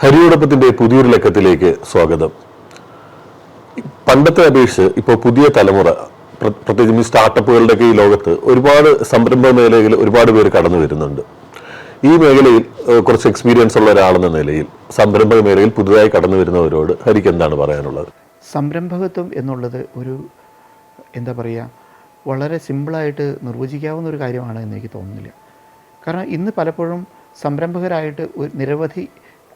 ഹരിയോടൊപ്പത്തിന്റെ പുതിയൊരു ലക്കത്തിലേക്ക് സ്വാഗതം. പണ്ടത്തെ അപേക്ഷിച്ച് ഇപ്പോൾ പുതിയ തലമുറ പ്രത്യേകിച്ച് ഈ സ്റ്റാർട്ടപ്പുകളുടെയൊക്കെ ഈ ലോകത്ത് ഒരുപാട് സംരംഭ മേഖലയിൽ ഒരുപാട് പേര് കടന്നു വരുന്നുണ്ട്. ഈ മേഖലയിൽ കുറച്ച് എക്സ്പീരിയൻസ് ഉള്ള ഒരാളെന്ന നിലയിൽ സംരംഭക മേഖലയിൽ പുതുതായി കടന്നു വരുന്നവരോട് ഹരിക്ക് എന്താണ് പറയാനുള്ളത്? സംരംഭകത്വം എന്നുള്ളത് ഒരു എന്താ പറയുക വളരെ സിമ്പിളായിട്ട് നിർവചിക്കാവുന്ന ഒരു കാര്യമാണ് എന്ന് എനിക്ക് തോന്നുന്നില്ല. കാരണം ഇന്ന് പലപ്പോഴും സംരംഭകരായിട്ട് നിരവധി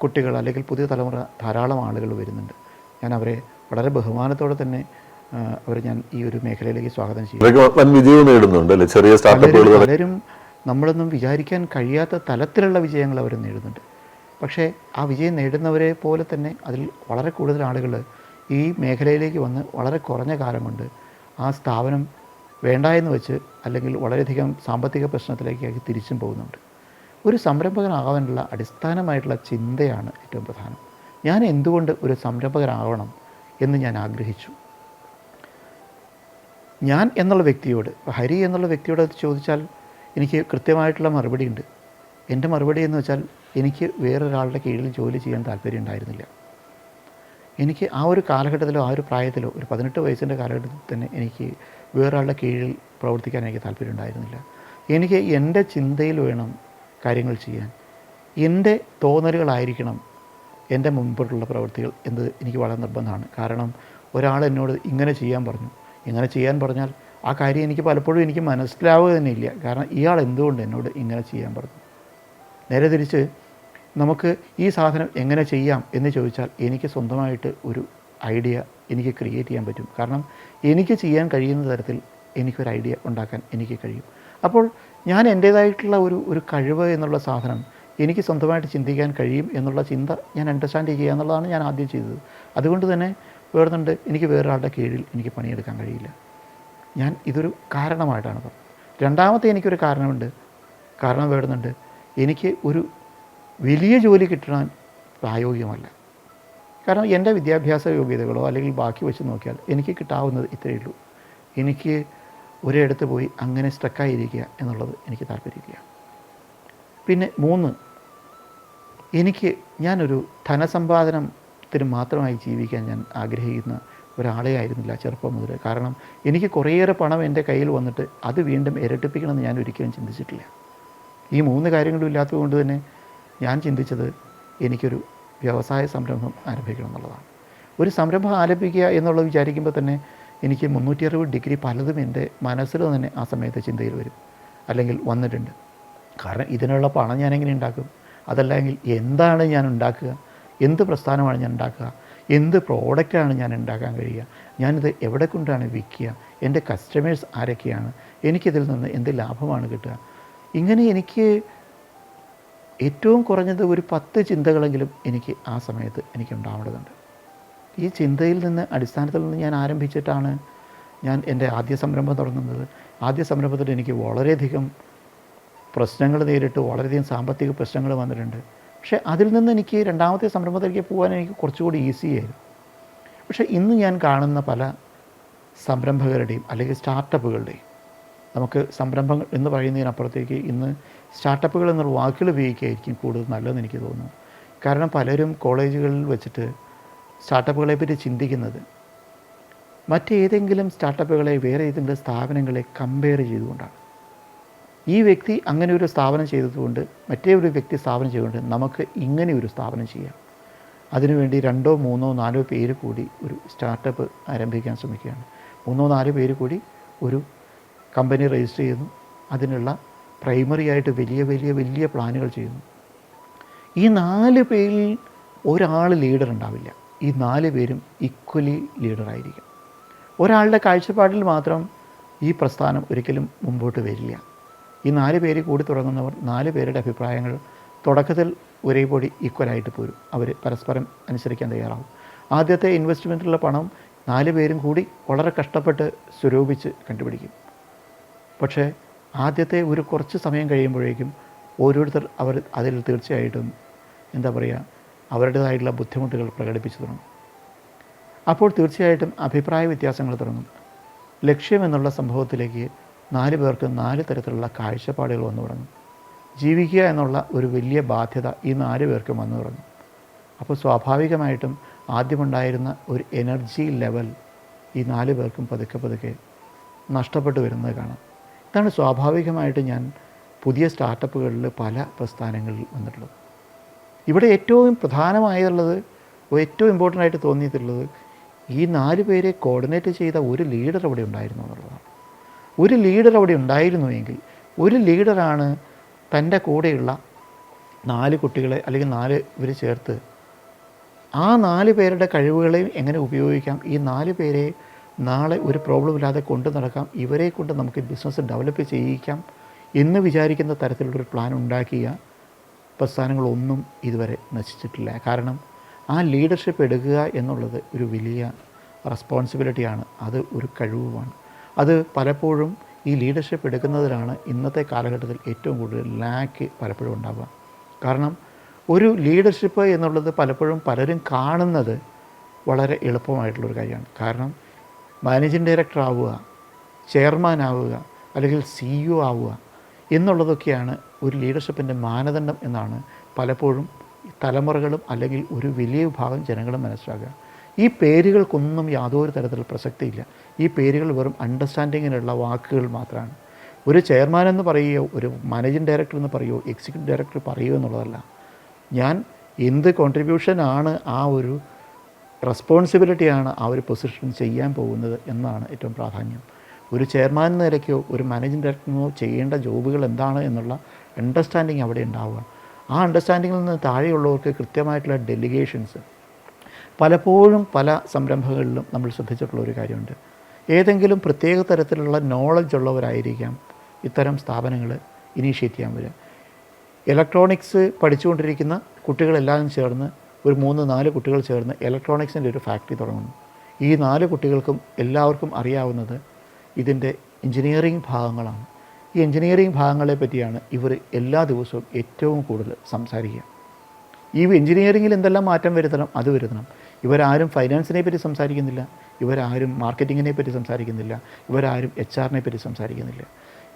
കുട്ടികൾ അല്ലെങ്കിൽ പുതിയ തലമുറ ധാരാളം ആളുകൾ വരുന്നുണ്ട്. ഞാൻ അവരെ വളരെ ബഹുമാനത്തോടെ തന്നെ അവരെ ഞാൻ ഈ ഒരു മേഖലയിലേക്ക് സ്വാഗതം ചെയ്യും ചെറിയ സ്റ്റാർട്ടപ്പുകൾ പലരും നമ്മളൊന്നും വിചാരിക്കാൻ കഴിയാത്ത തലത്തിലുള്ള വിജയങ്ങൾ അവർ നേടുന്നുണ്ട്. പക്ഷേ ആ വിജയം നേടുന്നവരെ പോലെ തന്നെ അതിൽ വളരെ കൂടുതൽ ആളുകൾ ഈ മേഖലയിലേക്ക് വന്ന് വളരെ കുറഞ്ഞ കാലം കൊണ്ട് ആ സ്ഥാപനം വേണ്ട എന്ന് വെച്ച് അല്ലെങ്കിൽ വളരെയധികം സാമ്പത്തിക പ്രശ്നത്തിലേക്കാക്കി തിരിച്ചും പോകുന്നുണ്ട്. ഒരു സംരംഭകനാകാനുള്ള അടിസ്ഥാനമായിട്ടുള്ള ചിന്തയാണ് ഏറ്റവും പ്രധാനം. ഞാൻ എന്തുകൊണ്ട് ഒരു സംരംഭകനാകണം എന്ന് ഞാൻ ആഗ്രഹിച്ചു? ഞാൻ എന്നുള്ള വ്യക്തിയോട് ഹരി എന്നുള്ള വ്യക്തിയോട് അത് ചോദിച്ചാൽ എനിക്ക് കൃത്യമായിട്ടുള്ള മറുപടി ഉണ്ട് എന്റെ മറുപടി എന്ന് വെച്ചാൽ എനിക്ക് വേറൊരാളുടെ കീഴിൽ ജോലി ചെയ്യാൻ താല്പര്യം ഉണ്ടായിരുന്നില്ല. എനിക്ക് ആ ഒരു കാലഘട്ടത്തിലോ ആ ഒരു പ്രായത്തിലോ ഒരു പതിനെട്ട് വയസ്സിന്റെ കാലഘട്ടത്തിൽ തന്നെ എനിക്ക് വേറൊരാളുടെ കീഴിൽ പ്രവർത്തിക്കാൻ എനിക്ക് താല്പര്യം ഉണ്ടായിരുന്നില്ല. എനിക്ക് എന്റെ ചിന്തയിൽ വേണം കാര്യങ്ങൾ ചെയ്യാൻ. എന്റെ തോന്നലുകളായിരിക്കണം എന്റെ മുൻപോട്ടുള്ള പ്രവൃത്തികൾ എന്ന് എനിക്ക് വളരെ നിർബന്ധമാണ്. കാരണം ഒരാൾ എന്നോട് ഇങ്ങനെ ചെയ്യാൻ പറഞ്ഞു. ഇങ്ങനെ ചെയ്യാൻ പറഞ്ഞാൽ ആ കാര്യം എനിക്ക് പലപ്പോഴും എനിക്ക് മനസ്സിലാവുക തന്നെ ഇല്ല. കാരണം ഇയാൾ എന്തുകൊണ്ട് എന്നോട് ഇങ്ങനെ ചെയ്യാൻ പറഞ്ഞു? നേരെ തിരിച്ച് നമുക്ക് ഈ സാധനം എങ്ങനെ ചെയ്യാം എന്ന് ചോദിച്ചാൽ എനിക്ക് സ്വന്തമായിട്ട് ഒരു ഐഡിയ എനിക്ക് ക്രിയേറ്റ് ചെയ്യാൻ പറ്റും. കാരണം എനിക്ക് ചെയ്യാൻ കഴിയുന്ന തരത്തിൽ എനിക്കൊരു ഐഡിയ ഉണ്ടാക്കാൻ എനിക്ക് കഴിയും. അപ്പോൾ ഞാൻ എന്റേതായിട്ടുള്ള ഒരു ഒരു കഴിവ് എന്നുള്ള സാധനം എനിക്ക് സ്വന്തമായിട്ട് ചിന്തിക്കാൻ കഴിയും എന്നുള്ള ചിന്ത ഞാൻ അണ്ടർസ്റ്റാൻഡ് ചെയ്യുക എന്നുള്ളതാണ് ഞാൻ ആദ്യം ചെയ്തത്. അതുകൊണ്ട് തന്നെ വേറുന്നുണ്ട് എനിക്ക് വേറൊരാളുടെ കീഴിൽ എനിക്ക് പണിയെടുക്കാൻ കഴിയില്ല. ഞാൻ ഇതൊരു കാരണമായിട്ടാണ് പറഞ്ഞത്. രണ്ടാമത്തെ എനിക്കൊരു കാരണമുണ്ട്. കാരണം വേടുന്നുണ്ട് എനിക്ക് ഒരു വലിയ ജോലി കിട്ടാൻ പ്രായോഗികമല്ല. കാരണം എന്റെ വിദ്യാഭ്യാസ യോഗ്യതകളോ അല്ലെങ്കിൽ ബാക്കി വെച്ച് നോക്കിയാൽ എനിക്ക് കിട്ടാവുന്നത് ഇത്രയേ ഉള്ളൂ. എനിക്ക് ഒരിടത്ത് പോയി അങ്ങനെ സ്ട്രക്കായിരിക്കുക എന്നുള്ളത് എനിക്ക് താല്പര്യമില്ല. പിന്നെ മൂന്ന് എനിക്ക് ഞാനൊരു ധനസമ്പാദനത്തിന് മാത്രമായി ജീവിക്കാൻ ഞാൻ ആഗ്രഹിക്കുന്ന ഒരാളെ ആയിരുന്നില്ല ചെറുപ്പം മുതൽ കാരണം എനിക്ക് കുറേയേറെ പണം എന്റെ കയ്യിൽ വന്നിട്ട് അത് വീണ്ടും ഇരട്ടിപ്പിക്കണമെന്ന് ഞാൻ ഒരിക്കലും ചിന്തിച്ചിട്ടില്ല. ഈ മൂന്ന് കാര്യങ്ങളും ഇല്ലാത്തതുകൊണ്ട് തന്നെ ഞാൻ ചിന്തിച്ചത് എനിക്കൊരു വ്യവസായ സംരംഭം ആരംഭിക്കണം എന്നുള്ളതാണ്. ഒരു സംരംഭം ആരംഭിക്കുക എന്നുള്ളത് വിചാരിക്കുമ്പോൾ തന്നെ എനിക്ക് മുന്നൂറ്റി അറുപത് ഡിഗ്രി പലതും എന്റെ മനസ്സിൽ തന്നെ ആ സമയത്ത് ചിന്തയിൽ വരും. അല്ലെങ്കിൽ വന്നിട്ടുണ്ട്. കാരണം ഇതിനുള്ള പണം ഞാൻ എങ്ങനെ ഉണ്ടാക്കും? അതല്ലെങ്കിൽ എന്താണ് ഞാൻ ഉണ്ടാക്കുക? എന്ത് പ്രസ്ഥാനമാണ് ഞാൻ ഉണ്ടാക്കുക? എന്ത് പ്രോഡക്റ്റാണ് ഞാൻ ഉണ്ടാക്കാൻ കഴിയുക? ഞാനിത് എവിടെ കൊണ്ടാണ് വിൽക്കുക? എന്റെ കസ്റ്റമേഴ്സ് ആരൊക്കെയാണ്? എനിക്കിതിൽ നിന്ന് എന്ത് ലാഭമാണ് കിട്ടുക? ഇങ്ങനെ എനിക്ക് ഏറ്റവും കുറഞ്ഞത് ഒരു പത്ത് ചിന്തകളെങ്കിലും എനിക്ക് ആ സമയത്ത് എനിക്ക് ഉണ്ടാവേണ്ടതുണ്ട്. ഈ ചിന്തയിൽ നിന്ന് അടിസ്ഥാനത്തിൽ നിന്ന് ഞാൻ ആരംഭിച്ചിട്ടാണ് ഞാൻ എന്റെ ആദ്യ സംരംഭം തുടങ്ങുന്നത്. ആദ്യ സംരംഭത്തിൽ എനിക്ക് വളരെയധികം പ്രശ്നങ്ങൾ നേരിട്ട് വളരെയധികം സാമ്പത്തിക പ്രശ്നങ്ങൾ വന്നിട്ടുണ്ട്. പക്ഷേ അതിൽ നിന്ന് എനിക്ക് രണ്ടാമത്തെ സംരംഭത്തിലേക്ക് പോകാൻ എനിക്ക് കുറച്ചുകൂടി ഈസി ആയിരുന്നു. പക്ഷേ ഇന്ന് ഞാൻ കാണുന്ന പല സംരംഭകരുടെയും അല്ലെങ്കിൽ സ്റ്റാർട്ടപ്പുകളുടെയും നമുക്ക് സംരംഭങ്ങൾ എന്ന് പറയുന്നതിനപ്പുറത്തേക്ക് ഇന്ന് സ്റ്റാർട്ടപ്പുകൾ എന്നുള്ള വാക്കുകൾ ഉപയോഗിക്കുകയായിരിക്കും കൂടുതൽ നല്ലതെന്ന് എനിക്ക് തോന്നുന്നു. കാരണം പലരും കോളേജുകളിൽ വെച്ചിട്ട് സ്റ്റാർട്ടപ്പുകളെ പറ്റി ചിന്തിക്കുന്നത്. മറ്റേതെങ്കിലും സ്റ്റാർട്ടപ്പുകളെ വേറെ ഏതെങ്കിലും സ്ഥാപനങ്ങളെ കമ്പയർ ചെയ്തുകൊണ്ടാണ്. ഈ വ്യക്തി അങ്ങനെ ഒരു സ്ഥാപനം ചെയ്തതുകൊണ്ട് മറ്റേ ഒരു വ്യക്തി സ്ഥാപനം ചെയ്തുകൊണ്ട് നമുക്ക് ഇങ്ങനെ ഒരു സ്ഥാപനം ചെയ്യാം. അതിനുവേണ്ടി രണ്ടോ മൂന്നോ നാലോ പേര് കൂടി ഒരു സ്റ്റാർട്ടപ്പ് ആരംഭിക്കാൻ ശ്രമിക്കുകയാണ്. മൂന്നോ നാലോ പേര് കൂടി ഒരു കമ്പനി രജിസ്റ്റർ ചെയ്യുന്നു. അതിനുള്ള പ്രൈമറി ആയിട്ട് വലിയ വലിയ വലിയ പ്ലാനുകൾ ചെയ്യുന്നു. ഈ നാല് പേരിൽ ഒരാൾ ലീഡർ ഉണ്ടാവില്ല. ഈ നാല് പേരും ഈക്വലി ലീഡറായിരിക്കും ഒരാളുടെ കാഴ്ചപ്പാടിൽ മാത്രം ഈ പ്രസ്ഥാനം ഒരിക്കലും മുമ്പോട്ട് വരില്ല. ഈ നാല് പേര് കൂടി തുടങ്ങുന്നവർ നാല് പേരുടെ അഭിപ്രായങ്ങൾ തുടക്കത്തിൽ ഒരേപോലെ ഈക്വലായിട്ട് പോരും. അവർ പരസ്പരം അനുസരിക്കാൻ തയ്യാറാവും. ആദ്യത്തെ ഇൻവെസ്റ്റ്മെന്റിലുള്ള പണം നാല് പേരും കൂടി വളരെ കഷ്ടപ്പെട്ട് സ്വരൂപിച്ച് കണ്ടുപിടിക്കും. പക്ഷേ ആദ്യത്തെ ഒരു കുറച്ച് സമയം കഴിയുമ്പോഴേക്കും ഓരോരുത്തർ അവർ അതിൽ തീർച്ചയായിട്ടും എന്താ പറയുക അവരുടേതായിട്ടുള്ള ബുദ്ധിമുട്ടുകൾ പ്രകടിപ്പിച്ചു തുടങ്ങും. അപ്പോൾ തീർച്ചയായിട്ടും അഭിപ്രായ വ്യത്യാസങ്ങൾ തുടങ്ങും. ലക്ഷ്യമെന്നുള്ള സംഭവത്തിലേക്ക് നാല് പേർക്ക് നാല് തരത്തിലുള്ള കാഴ്ചപ്പാടുകൾ വന്നു തുടങ്ങും. ജീവിക്കുക എന്നുള്ള ഒരു വലിയ ബാധ്യത ഈ നാല് പേർക്കും വന്നു തുടങ്ങും. അപ്പോൾ സ്വാഭാവികമായിട്ടും ആദ്യമുണ്ടായിരുന്ന ഒരു എനർജി ലെവൽ ഈ നാല് പേർക്കും പതുക്കെ പതുക്കെ നഷ്ടപ്പെട്ടു വരുന്നത് കാണാം. ഇതാണ് സ്വാഭാവികമായിട്ട് ഞാൻ പുതിയ സ്റ്റാർട്ടപ്പുകളിൽ പല പ്രസ്ഥാനങ്ങളിൽ വന്നിട്ടുള്ളത്. ഇവിടെ ഏറ്റവും പ്രധാനമായുള്ളത് ഏറ്റവും ഇമ്പോർട്ടന്റ് ആയിട്ട് തോന്നിയിട്ടുള്ളത് ഈ നാല് പേരെ കോർഡിനേറ്റ് ചെയ്ത ഒരു ലീഡർ അവിടെ ഉണ്ടായിരുന്നു എന്നുള്ളതാണ്. ഒരു ലീഡർ അവിടെ ഉണ്ടായിരുന്നുവെങ്കിൽ ഒരു ലീഡറാണ് തന്റെ കൂടെയുള്ള നാല് കുട്ടികളെ അല്ലെങ്കിൽ നാല് ഇവർ ചേർത്ത് ആ നാല് പേരുടെ കഴിവുകളെയും എങ്ങനെ ഉപയോഗിക്കാം? ഈ നാല് പേരെ നാളെ ഒരു പ്രോബ്ലം ഇല്ലാതെ കൊണ്ടു നടക്കാം ഇവരെ കൊണ്ട് നമുക്ക് ബിസിനസ് ഡെവലപ്പ് ചെയ്യിക്കാം എന്ന് വിചാരിക്കുന്ന തരത്തിലുള്ളൊരു പ്ലാൻ ഉണ്ടാക്കിയ പ്രസ്ഥാനങ്ങളൊന്നും ഇതുവരെ നശിച്ചിട്ടില്ല. കാരണം ആ ലീഡർഷിപ്പ് എടുക്കുക എന്നുള്ളത് ഒരു വലിയ റെസ്പോൺസിബിലിറ്റിയാണ് അത് ഒരു കഴിവുമാണ്. അത് പലപ്പോഴും ഈ ലീഡർഷിപ്പ് എടുക്കുന്നതിലാണ് ഇന്നത്തെ കാലഘട്ടത്തിൽ ഏറ്റവും കൂടുതൽ ലാക്ക് പലപ്പോഴും ഉണ്ടാവുക. കാരണം ഒരു ലീഡർഷിപ്പ് എന്നുള്ളത് പലപ്പോഴും പലരും കാണുന്നത് വളരെ എളുപ്പമായിട്ടുള്ളൊരു കാര്യമാണ്. കാരണം മാനേജിങ് ഡയറക്ടർ ആവുക ചെയർമാൻ ആവുക അല്ലെങ്കിൽ സിഇഒ ഇ ആവുക എന്നുള്ളതൊക്കെയാണ് ഒരു ലീഡർഷിപ്പിന്റെ മാനദണ്ഡം എന്നാണ് പലപ്പോഴും തലമുറകളും അല്ലെങ്കിൽ ഒരു വലിയ വിഭാഗം ജനങ്ങളും മനസ്സിലാക്കുക. ഈ പേരുകൾക്കൊന്നും യാതൊരു തരത്തിൽ പ്രസക്തിയില്ല. ഈ പേരുകൾ വെറും അണ്ടർസ്റ്റാൻഡിങ്ങിനുള്ള വാക്കുകൾ മാത്രമാണ്. ഒരു ചെയർമാൻ എന്ന് പറയുകയോ ഒരു മാനേജിങ് ഡയറക്ടർ എന്ന് പറയുകയോ എക്സിക്യൂട്ടീവ് ഡയറക്ടർ പറയുകയോ എന്നുള്ളതല്ല. ഞാൻ എന്ത് കോൺട്രിബ്യൂഷനാണ് ആ ഒരു റെസ്പോൺസിബിലിറ്റിയാണ് ആ ഒരു പൊസിഷൻ ചെയ്യാൻ പോകുന്നത് എന്നാണ് ഏറ്റവും പ്രാധാന്യം. ഒരു ചെയർമാൻ എന്ന നിലയ്ക്കോ ഒരു മാനേജിംഗ് ഡയറക്ടറിനോ ചെയ്യേണ്ട ജോബുകൾ എന്താണ് എന്നുള്ള അണ്ടർസ്റ്റാൻഡിങ് അവിടെ ഉണ്ടാവുക. ആ അണ്ടർസ്റ്റാൻഡിങ്ങിൽ നിന്ന് താഴെയുള്ളവർക്ക് കൃത്യമായിട്ടുള്ള ഡെലിഗേഷൻസ് പലപ്പോഴും പല സംരംഭങ്ങളിലും നമ്മൾ ശ്രദ്ധിച്ചിട്ടുള്ള ഒരു കാര്യമുണ്ട്. ഏതെങ്കിലും പ്രത്യേക തരത്തിലുള്ള നോളജ് ഉള്ളവരായിരിക്കാം ഇത്തരം സ്ഥാപനങ്ങൾ ഇനീഷ്യേറ്റ് ചെയ്യാൻ വരിക. ഇലക്ട്രോണിക്സ് പഠിച്ചുകൊണ്ടിരിക്കുന്ന കുട്ടികളെല്ലാവരും ചേർന്ന് ഒരു മൂന്ന് നാല് കുട്ടികൾ ചേർന്ന് ഇലക്ട്രോണിക്സിന്റെ ഒരു ഫാക്ടറി തുടങ്ങുന്നു. ഈ നാല് കുട്ടികൾക്കും എല്ലാവർക്കും അറിയാവുന്നത് ഇതിന്റെ എഞ്ചിനീയറിംഗ് ഭാഗങ്ങളാണ്. ഈ എഞ്ചിനീയറിംഗ് ഭാഗങ്ങളെ പറ്റിയാണ് ഇവർ എല്ലാ ദിവസവും ഏറ്റവും കൂടുതൽ സംസാരിക്കുക. ഈ എഞ്ചിനീയറിങ്ങിൽ എന്തെല്ലാം മാറ്റം വരുത്തണം അത് വരുത്തണം. ഇവരാരും ഫൈനാൻസിനെ പറ്റി സംസാരിക്കുന്നില്ല. ഇവരാരും മാർക്കറ്റിങ്ങിനെ പറ്റി സംസാരിക്കുന്നില്ല. ഇവരാരും എച്ച് ആറിനെ പറ്റി സംസാരിക്കുന്നില്ല.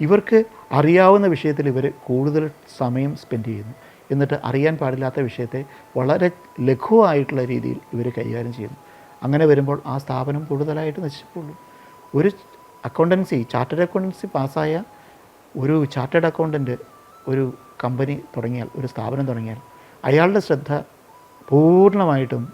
ഇവർക്ക് അറിയാവുന്ന വിഷയത്തിൽ ഇവർ കൂടുതൽ സമയം സ്പെൻഡ് ചെയ്യുന്നു. എന്നിട്ട് അറിയാൻ പാടില്ലാത്ത വിഷയത്തെ വളരെ ലഘുവായിട്ടുള്ള രീതിയിൽ ഇവർ കൈകാര്യം ചെയ്യുന്നു. അങ്ങനെ വരുമ്പോൾ ആ സ്ഥാപനം കൂടുതലായിട്ട് നശിച്ചുള്ളൂ ഒരു അക്കൗണ്ടൻസി ചാർട്ടേഡ് അക്കൗണ്ടൻസി പാസ്സായ ഒരു ചാർട്ടേഡ് അക്കൗണ്ടന്റ് ഒരു കമ്പനി തുടങ്ങിയാൽ ഒരു സ്ഥാപനം തുടങ്ങിയാൽ അയാളുടെ ശ്രദ്ധ പൂർണമായിട്ടും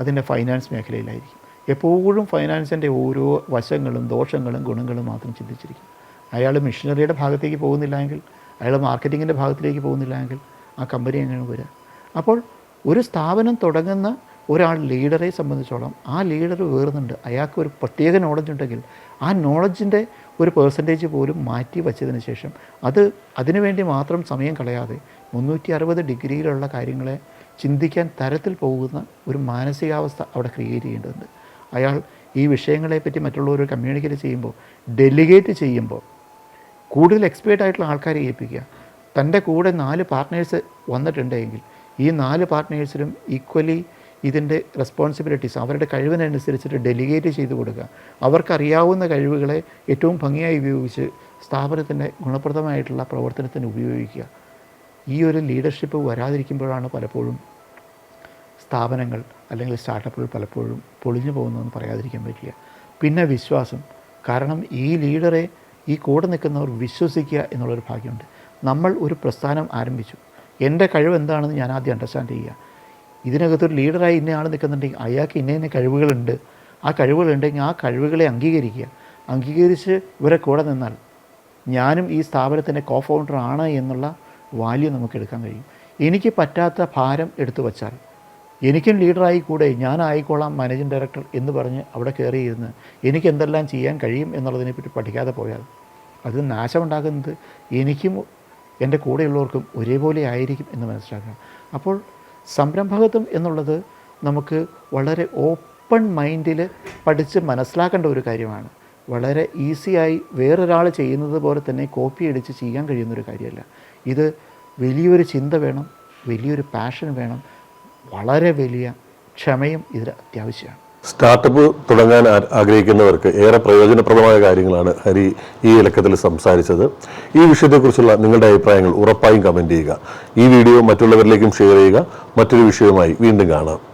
അതിന്റെ ഫൈനാൻസ് മേഖലയിലായിരിക്കും. എപ്പോഴും ഫൈനാൻസിന്റെ ഓരോ വശങ്ങളും ദോഷങ്ങളും ഗുണങ്ങളും മാത്രം ചിന്തിച്ചിരിക്കും. അയാൾ മിഷനറിയുടെ ഭാഗത്തേക്ക് പോകുന്നില്ലെങ്കിൽ അയാൾ മാർക്കറ്റിങ്ങിന്റെ ഭാഗത്തിലേക്ക് പോകുന്നില്ലെങ്കിൽ ആ കമ്പനി എങ്ങനെ വരിക? അപ്പോൾ ഒരു സ്ഥാപനം തുടങ്ങുന്ന ഒരാൾ ലീഡറെ സംബന്ധിച്ചോളം ആ ലീഡർ വേറുന്നുണ്ട്. അയാൾക്ക് ഒരു പ്രത്യേക നോളജ് ഉണ്ടെങ്കിൽ ആ നോളജിന്റെ ഒരു പേഴ്സന്റേജ് പോലും മാറ്റി വച്ചതിന് ശേഷം അത് അതിനുവേണ്ടി മാത്രം സമയം കളയാതെ മുന്നൂറ്റി അറുപത് ഡിഗ്രിയിലുള്ള കാര്യങ്ങളെ ചിന്തിക്കാൻ തരത്തിൽ പോകുന്ന ഒരു മാനസികാവസ്ഥ അവിടെ ക്രിയേറ്റ് ചെയ്യേണ്ടതുണ്ട്. അയാൾ ഈ വിഷയങ്ങളെപ്പറ്റി മറ്റുള്ളവർ കമ്മ്യൂണിക്കേറ്റ് ചെയ്യുമ്പോൾ ഡെലിഗേറ്റ് ചെയ്യുമ്പോൾ കൂടുതൽ എക്സ്പേർട്ട് ആയിട്ടുള്ള ആൾക്കാരെ ഏൽപ്പിക്കുക. തന്റെ കൂടെ നാല് പാർട്ട്നേഴ്സ് വന്നിട്ടുണ്ടെങ്കിൽ ഈ നാല് പാർട്ട്നേഴ്സിനും ഈക്വലി ഇതിന്റെ റെസ്പോൺസിബിലിറ്റീസ് അവരുടെ കഴിവിനനുസരിച്ചിട്ട് ഡെലിഗേറ്റ് ചെയ്ത് കൊടുക്കുക. അവർക്കറിയാവുന്ന കഴിവുകളെ ഏറ്റവും ഭംഗിയായി ഉപയോഗിച്ച് സ്ഥാപനത്തിന്റെ ഗുണപ്രദമായിട്ടുള്ള പ്രവർത്തനത്തിന് ഉപയോഗിക്കുക. ഈ ഒരു ലീഡർഷിപ്പ് വരാതിരിക്കുമ്പോഴാണ് പലപ്പോഴും സ്ഥാപനങ്ങൾ അല്ലെങ്കിൽ സ്റ്റാർട്ടപ്പുകൾ പലപ്പോഴും പൊളിഞ്ഞു പോകുന്നതെന്ന് പറയാതിരിക്കാൻ പറ്റില്ല. പിന്നെ വിശ്വാസം. കാരണം ഈ ലീഡറെ ഈ കൂടെ നിൽക്കുന്നവർ വിശ്വസിക്കുക എന്നുള്ളൊരു ഭാഗ്യമുണ്ട്. നമ്മൾ ഒരു പ്രസ്ഥാനം ആരംഭിച്ചു. എന്റെ കഴിവ് എന്താണെന്ന് ഞാൻ ആദ്യം അണ്ടർസ്റ്റാൻഡ് ചെയ്യുക. ഇതിനകത്തൊരു ലീഡറായി ഇന്നയാൾ നിൽക്കുന്നുണ്ടെങ്കിൽ അയാൾക്ക് ഇന്ന ഇന്ന കഴിവുകളുണ്ട്. ആ കഴിവുകളുണ്ടെങ്കിൽ ആ കഴിവുകളെ അംഗീകരിക്കുക. അംഗീകരിച്ച് ഇവരെ കൂടെ നിന്നാൽ ഞാനും ഈ സ്ഥാപനത്തിന്റെ കോ ഫൗണ്ടർ ആണ് എന്നുള്ള വാല്യൂ നമുക്ക് എടുക്കാൻ കഴിയും. എനിക്ക് പറ്റാത്ത ഭാരം എടുത്തു വച്ചാൽ എനിക്കും ലീഡറായി കൂടെ ഞാൻ ആയിക്കോളാം മാനേജിങ് ഡയറക്ടർ എന്ന് പറഞ്ഞ് അവിടെ കയറിയിരുന്ന് എനിക്ക് എന്തെല്ലാം ചെയ്യാൻ കഴിയും എന്നുള്ളതിനെപ്പറ്റി പഠിക്കാതെ പോയാൽ അത് നാശമുണ്ടാക്കുന്നത് എനിക്കും എന്റെ കൂടെയുള്ളവർക്കും ഒരേപോലെ ആയിരിക്കും എന്ന് മനസ്സിലാക്കണം അപ്പോൾ സംരംഭകത്വം എന്നുള്ളത് നമുക്ക് വളരെ ഓപ്പൺ മൈൻഡിൽ പഠിച്ച് മനസ്സിലാക്കേണ്ട ഒരു കാര്യമാണ്. വളരെ ഈസിയായി വേറൊരാൾ ചെയ്യുന്നത് പോലെ തന്നെ കോപ്പി അടിച്ച് ചെയ്യാൻ കഴിയുന്നൊരു കാര്യമല്ല. ഇത് വലിയൊരു ചിന്ത വേണം വലിയൊരു പാഷൻ വേണം വളരെ വലിയ ക്ഷമയും ഇതിൽ അത്യാവശ്യമാണ്. സ്റ്റാർട്ടപ്പ് തുടങ്ങാൻ ആഗ്രഹിക്കുന്നവർക്ക് ഏറെ പ്രയോജനപ്രദമായ കാര്യങ്ങളാണ് ഹരി ഈ ഇലക്കത്തിൽ സംസാരിച്ചത്. ഈ വിഷയത്തെക്കുറിച്ചുള്ള നിങ്ങളുടെ അഭിപ്രായങ്ങൾ ഉറപ്പായും കമന്റ് ചെയ്യുക. ഈ വീഡിയോ മറ്റുള്ളവരിലേക്കും ഷെയർ ചെയ്യുക. മറ്റൊരു വിഷയവുമായി വീണ്ടും കാണാം.